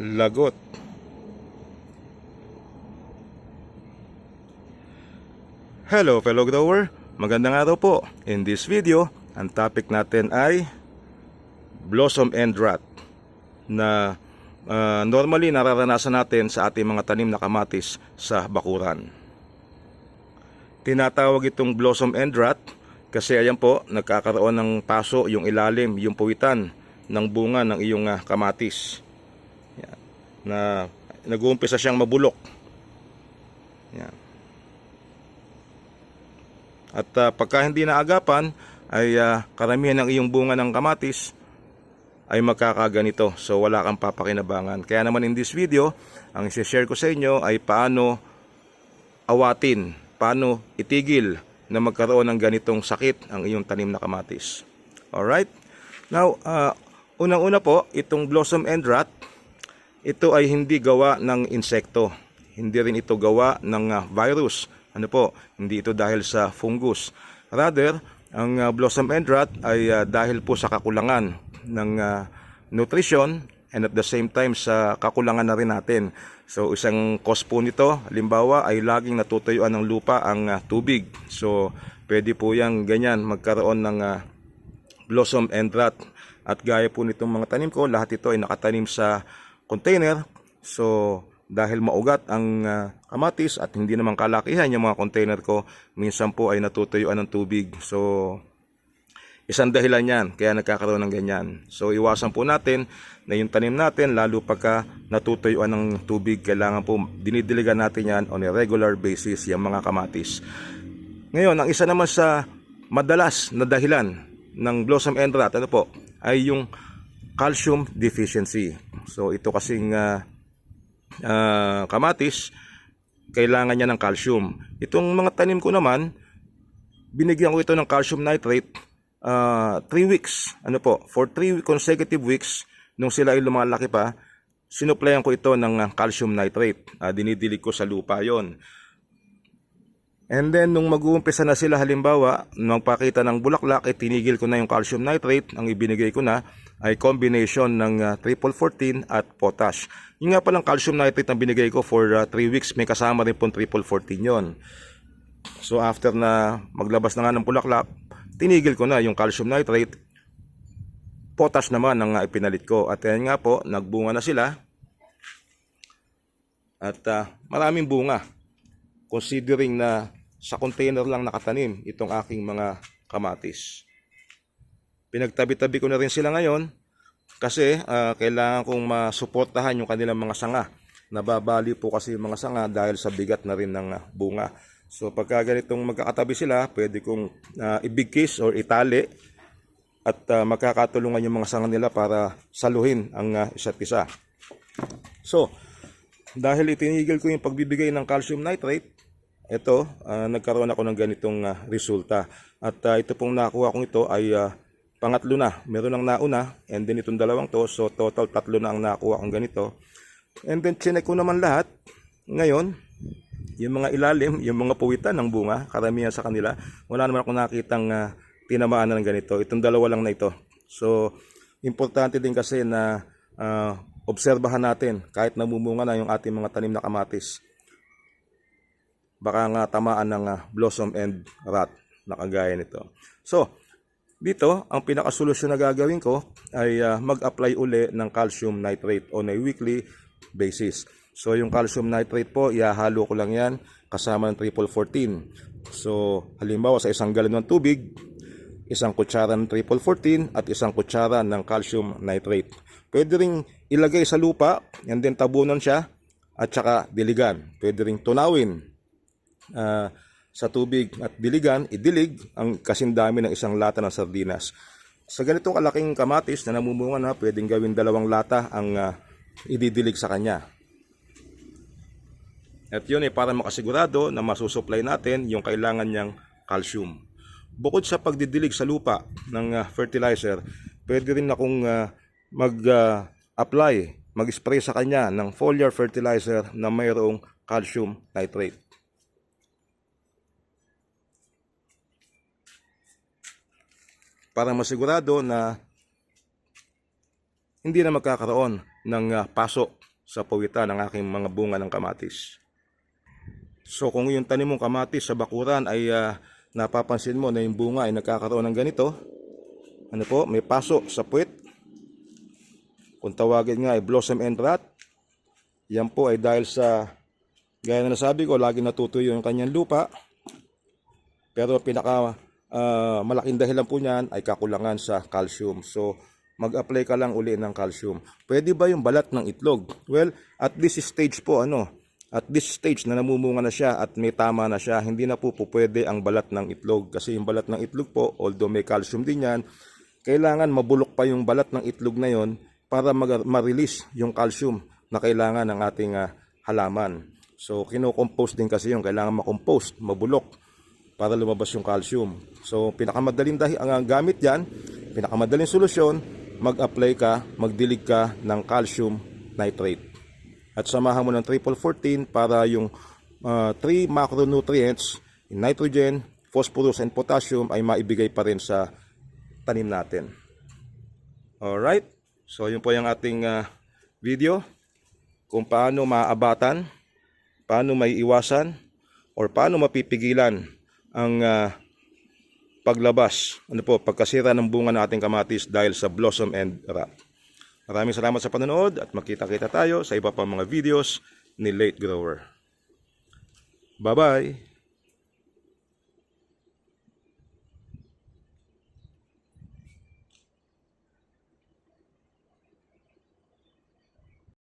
lagot. Hello fellow grower, magandang araw po. In this video, ang topic natin ay blossom end rot na ah, normally nararanasan natin sa ating mga tanim na kamatis sa bakuran. Tinatawag itong blossom end rot kasi ayan po, nagkakaroon ng paso yung ilalim, yung puwitan ng bunga ng iyong ah, kamatis. Na nag-uumpisa siyang mabulok. Yan. At ah, pagka hindi naagapan, ay ah, karamihan ng iyong bunga ng kamatis ay magkakaganito. So wala kang papakinabangan. Kaya naman in this video, ang isi-share ko sa inyo ay paano awatin, paano itigil na magkaroon ng ganitong sakit ang iyong tanim na kamatis. Alright? Now, ah, unang-una po, itong blossom end rot, ito ay hindi gawa ng insekto. Hindi rin ito gawa ng ah, virus. Ano po, hindi ito dahil sa fungus. Rather, ang ah, blossom end rot ay ah, dahil po sa kakulangan ng nutrition and at the same time sa kakulangan na rin natin. So isang cause po nito, halimbawa ay laging natutuyuan ng lupa ang tubig. So pwede po yang ganyan magkaroon ng blossom and rot. At gaya po nitong mga tanim ko, lahat ito ay nakatanim sa container. So dahil maugat ang ah, kamatis at hindi naman kalakihan yung mga container ko, minsan po ay natutuyuan ng tubig. So Isang dahilan yan, kaya nagkakaroon ng ganyan. So iwasan po natin na yung tanim natin, lalo pagka natutuyuan ng tubig, kailangan po dinidiligan natin yan on a regular basis, yung mga kamatis. Ngayon, ang isa naman sa madalas na dahilan ng blossom end rot, ano po, ay yung calcium deficiency. So ito kasing ah, ah, kamatis, kailangan niya ng calcium. Itong mga tanim ko naman, binigyan ko ito ng calcium nitrate 3 weeks. Ano po, for 3 consecutive weeks, nung sila ay lumalaki pa, sinuplayan ko ito ng ah, calcium nitrate. Ah, dinidilig ko sa lupa yon. And then, nung mag-uumpisa na sila, halimbawa, nung pakita ng bulaklak, eh, tinigil ko na yung calcium nitrate. Ang ibinigay ko na ay combination ng ah, triple 14 at potash. Yung nga palang calcium nitrate na binigay ko for 3 weeks, may kasama rin pong triple 14 yon. So after na maglabas na nga ng bulaklak, tinigil ko na yung calcium nitrate. Potash naman ang uh, ipinalit ko. At yan nga po, nagbunga na sila. At ah, maraming bunga. Considering na sa container lang nakatanim itong aking mga kamatis. Pinagtabi-tabi ko na rin sila ngayon kasi ah, kailangan kong masuportahan yung kanilang mga sanga. Nababali po kasi yung mga sanga dahil sa bigat na rin ng ah, bunga. So pagka ganitong magkakatabi sila, pwede kong uh, ibigkis or itali at ah, magkakatulungan yung mga sanga nila para saluhin ang ah, isa't isa. So, dahil itinigil ko yung pagbibigay ng calcium nitrate, ito, ah, nagkaroon ako ng ganitong ah, resulta. At ah, ito pong nakuha kong ito ay ah, pangatlo na. Meron ang nauna and then itong dalawang to. So, total tatlo na ang nakuha kong ganito. And then, chinek ko naman lahat. Ngayon, yung mga ilalim, yung mga puwitan ng bunga, karamihan sa kanila, wala naman ako nakitang uh, tinamaan na ng ganito. Itong dalawa lang na ito. So, importante din kasi na ah, obserbahan natin kahit namumunga na yung ating mga tanim na kamatis. Baka nga tamaan ng ah, blossom and rot na kagaya nito. So, dito, ang pinakasolusyon na gagawin ko ay ah, mag-apply uli ng calcium nitrate on a weekly basis. So, yung calcium nitrate po, ihahalo ko lang yan kasama ng triple 14. So, halimbawa sa isang galon ng tubig, isang kutsara ng triple 14 at isang kutsara ng calcium nitrate. Pwede ring ilagay sa lupa, and then tabunan siya, at saka diligan. Pwede ring tunawin ah, sa tubig at diligan, idilig ang kasindami ng isang lata ng sardinas. Sa ganitong kalaking kamatis na namumunga na, pwedeng gawin dalawang lata ang ah, ididilig sa kanya. At yun ay para makasigurado na masusupply natin yung kailangan niyang calcium. Bukod sa pagdidilig sa lupa ng ah, fertilizer, pwede rin akong ah, mag-apply, mag-spray sa kanya ng foliar fertilizer na mayroong calcium nitrate. Para masigurado na hindi na magkakaroon ng ah, paso sa pawitan ng aking mga bunga ng kamatis. So kung yung tanim mong kamatis sa bakuran ay ah, napapansin mo na yung bunga ay nagkakaroon ng ganito, ano po, may paso sa puwit. Kung tawagin nga ay blossom end rot, yan po ay dahil sa, gaya na nasabi ko, lagi natutuyo yung kanyang lupa. Pero pinaka ah, malaking dahilan po niyan ay kakulangan sa calcium. So, mag-apply ka lang uli ng calcium. Pwede ba yung balat ng itlog? Well, at this stage po, ano, at this stage na namumunga na siya at may tama na siya, hindi na po po pwede ang balat ng itlog. Kasi yung balat ng itlog po, although may calcium din yan, kailangan mabulok pa yung balat ng itlog na yon para ma-release yung calcium na kailangan ng ating ah, halaman. So, kino-compost din kasi yung kailangan ma-compost, mabulok para lumabas yung calcium. So, pinakamadaling dahi ang gamit diyan, pinakamadaling solusyon, mag-apply ka, magdilig ka ng calcium nitrate. At samahan mo ng triple 14 para yung 3 macronutrients, nitrogen, phosphorus, and potassium ay maibigay pa rin sa tanim natin. Alright, so yun po yung ating ah, video kung paano maaabatan, paano may iwasan, or paano mapipigilan ang ah, paglabas, ano po, pagkasira ng bunga ng ating kamatis dahil sa blossom and rot. Maraming salamat sa panonood at makita-kita tayo sa iba pang mga videos ni Late Grower. Bye-bye!